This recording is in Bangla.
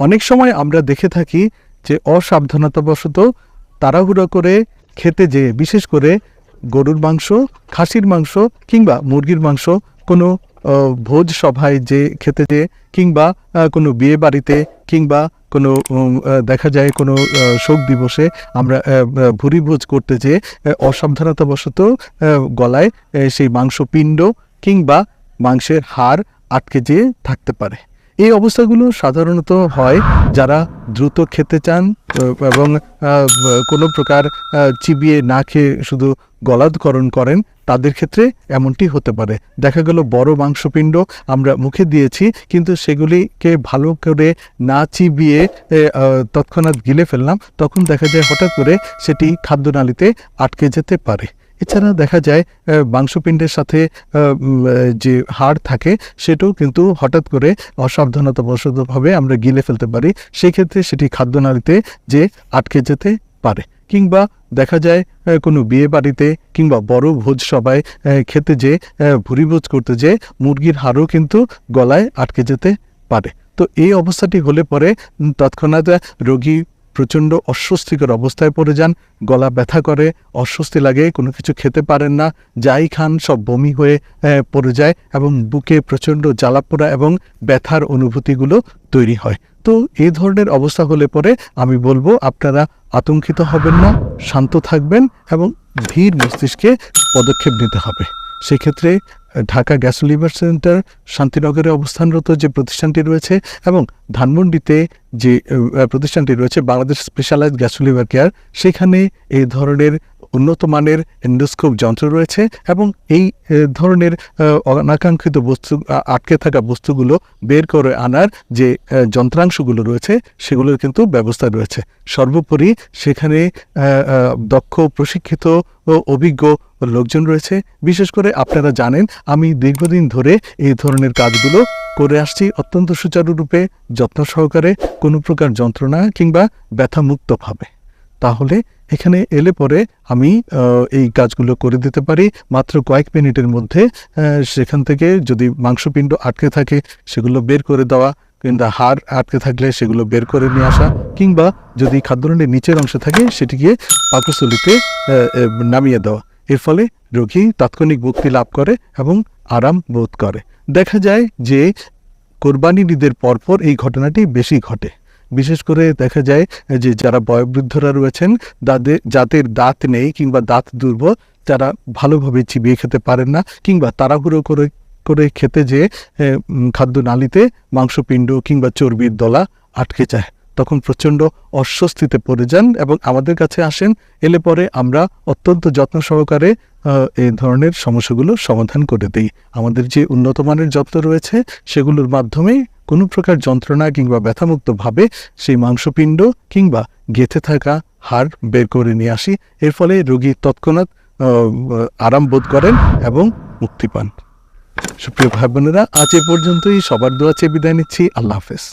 অনেক সময় আমরা দেখে থাকি যে অসাবধানতাবশত তাড়াহুড়ো করে খেতে যেয়ে, বিশেষ করে গরুর মাংস, খাসির মাংস কিংবা মুরগির মাংস কোনো ভোজ সভায় যে খেতে যে কিংবা কোনো বিয়ে বাড়িতে কিংবা কোনো দেখা যায় কোনো শোক দিবসে আমরা ভুরি ভোজ করতে যেয়ে অসাবধানতাবশত গলায় সেই মাংসপিণ্ড কিংবা মাংসের হাড় আটকে যেয়ে থাকতে পারে। এই অবস্থাগুলো সাধারণত হয় যারা দ্রুত খেতে চান এবং কোনো প্রকার চিবিয়ে না খেয়ে শুধু গলাধকরণ করেন, তাদের ক্ষেত্রে এমনটি হতে পারে। দেখা গেল বড় মাংসপিণ্ড আমরা মুখে দিয়েছি, কিন্তু সেগুলিকে ভালো করে না চিবিয়ে তৎক্ষণাৎ গিলে ফেললাম, তখন দেখা যায় হঠাৎ করে সেটি খাদ্যনালীতে আটকে যেতে পারে। এছাড়া দেখা যায় মাংসপিণ্ডের সাথে যে হাড় থাকে, সেটাও কিন্তু হঠাৎ করে অসাবধানতাবশতভাবে আমরা গিলে ফেলতে পারি। সেই ক্ষেত্রে সেটি খাদ্যনালীতে যে আটকে যেতে পারে। কিংবা দেখা যায় কোনো বিয়ে বাড়িতে কিংবা বড় ভোজ সবাই খেতে যে ভুরি ভোজ করতে যে, মুরগির হাড়ও কিন্তু গলায় আটকে যেতে পারে। তো এই অবস্থাটি হলে পরে তৎক্ষণাৎ রোগী প্রচণ্ড অস্বস্তিকর অবস্থায় পড়ে যান। গলা ব্যথা করে, অস্বস্তি লাগে, কোনো কিছু খেতে পারেন না। যাই খান, সব বমি হয়ে পড়ে যায় এবং বুকে প্রচণ্ড জ্বালাপোড়া এবং ব্যথার অনুভূতিগুলো তৈরি হয়। তো এই ধরনের অবস্থা হলে পরে আমি বলব, আপনারা আতঙ্কিত হবেন না, শান্ত থাকবেন এবং ধীর মস্তিষ্কে পদক্ষেপ নিতে হবে। সেক্ষেত্রে ঢাকা গ্যাস লিভার সেন্টার শান্তিনগরে অবস্থানরত যে প্রতিষ্ঠানটি রয়েছে এবং ধানমন্ডিতে যে প্রতিষ্ঠানটি রয়েছে, Bangladesh specialised gas liver care, সেখানে এই ধরনের উন্নত মানের এন্ডোস্কোপ যন্ত্র রয়েছে এবং এই ধরনের অনাকাঙ্ক্ষিত বস্তু আটকে থাকা বস্তুগুলো বের করে আনার যে যন্ত্রাংশগুলো রয়েছে, সেগুলোর কিন্তু ব্যবস্থা রয়েছে। সর্বোপরি সেখানে দক্ষ, প্রশিক্ষিত ও অভিজ্ঞ লোকজন রয়েছে। বিশেষ করে আপনারা জানেন, আমি দীর্ঘদিন ধরে এই ধরনের কাজগুলো করে আসছি অত্যন্ত সুচারুরূপে, যত্ন সহকারে, কোনো প্রকার যন্ত্রণা কিংবা ব্যথামুক্তভাবে। তাহলে এখানে এলে পরে আমি এই কাজগুলো করে দিতে পারি। মাত্র কয়েক মিনিটের মধ্যে সেখান থেকে যদি মাংসপিণ্ড আটকে থাকে, সেগুলো বের করে দেওয়া কিংবা হাড় আটকে থাকলে সেগুলো বের করে নিয়ে আসা কিংবা যদি খাদ্যনালীর নিচের অংশে থাকে, সেটিকে পাকস্থলিতে নামিয়ে দেওয়া। এর ফলে রোগী তাৎক্ষণিক মুক্তি লাভ করে এবং আরাম বোধ করে। দেখা যায় যে কোরবানি ঈদের পরপর এই ঘটনাটি বেশি ঘটে। বিশেষ করে দেখা যায় যে যারা বয়োবৃদ্ধরা রয়েছেন তাদের যাদের দাঁত নেই কিংবা দাঁত দুর্বল, তারা ভালোভাবে চিবিয়ে খেতে পারেন না কিংবা তাড়াহুড়ো করে করে খেতে যে খাদ্য নালীতে মাংসপিণ্ড কিংবা চর্বির দলা আটকে যায়। তখন প্রচণ্ড অস্বস্তিতে পড়ে যান এবং আমাদের কাছে আসেন, এলে পরে আমরা অত্যন্ত যত্ন সহকারে এই ধরনের সমস্যাগুলো সমাধান করে দিই। আমাদের যে উন্নত মানের যত্ন রয়েছে, সেগুলোর মাধ্যমে কোনো প্রকার যন্ত্রণা কিংবা ব্যথামুক্তভাবে সেই মাংসপিণ্ড কিংবা গেথে থাকা হাড় বের করে নিয়ে আসি। এর ফলে রোগী তৎক্ষণাৎ আরাম বোধ করেন এবং মুক্তি পান। সুপ্রিয় ভাই বোনেরা, আজ এ পর্যন্তই। সবার দোয়া চেয়ে বিদায় নিচ্ছি। আল্লাহ হাফেজ।